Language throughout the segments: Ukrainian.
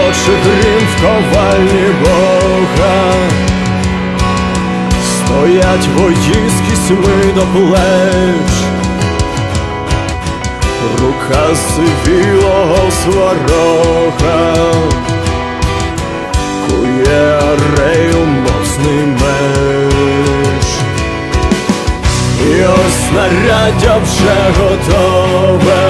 хоче грім в ковальні Бога, стоять вої з до плеч, рука сивілого сварога, кує арею моцний меч. І ось снаряддя вже готове,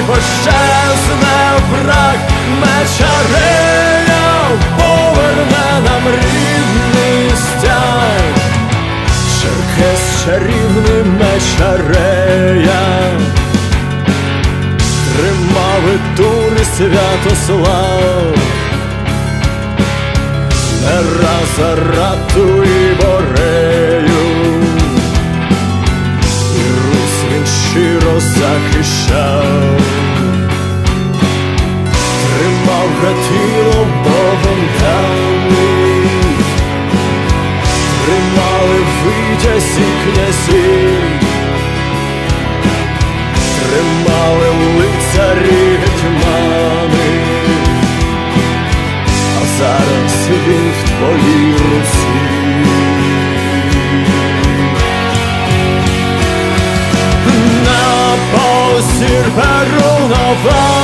Хай пощезне враг, мечарея поверне нам рідний стяг. Черкес чарівний мечарея тримав і тури Святослав, не раз Арату і Борею, і Русь він щиро захищав, гатіло Богом даний, тримали витязі князів. Тримали лицарі гетьмани, а зараз він в твоїй Русі. На посір нова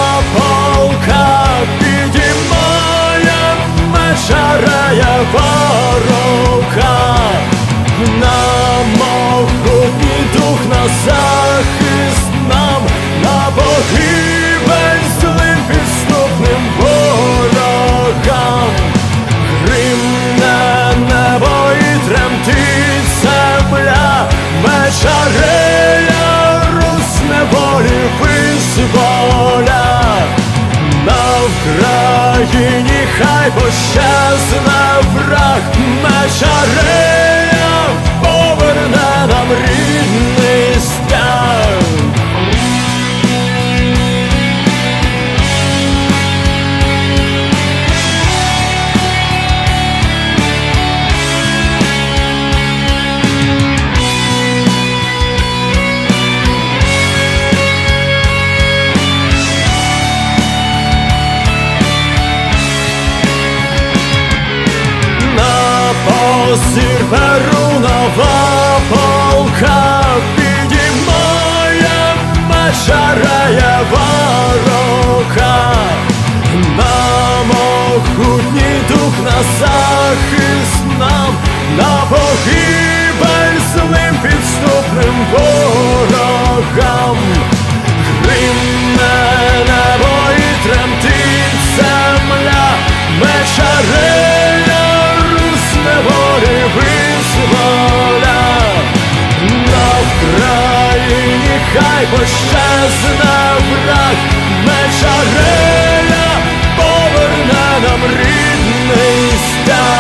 мечарея рука, на могутній дух на захист нам, на погибель злим підступним ворогам. Гримне і тремтить земля, мечарея Русь неволі визволя. На Вкраїні хай пощезне враг, мечарея посір хай пощезне враг меча реля, поверне нам рідний стяг.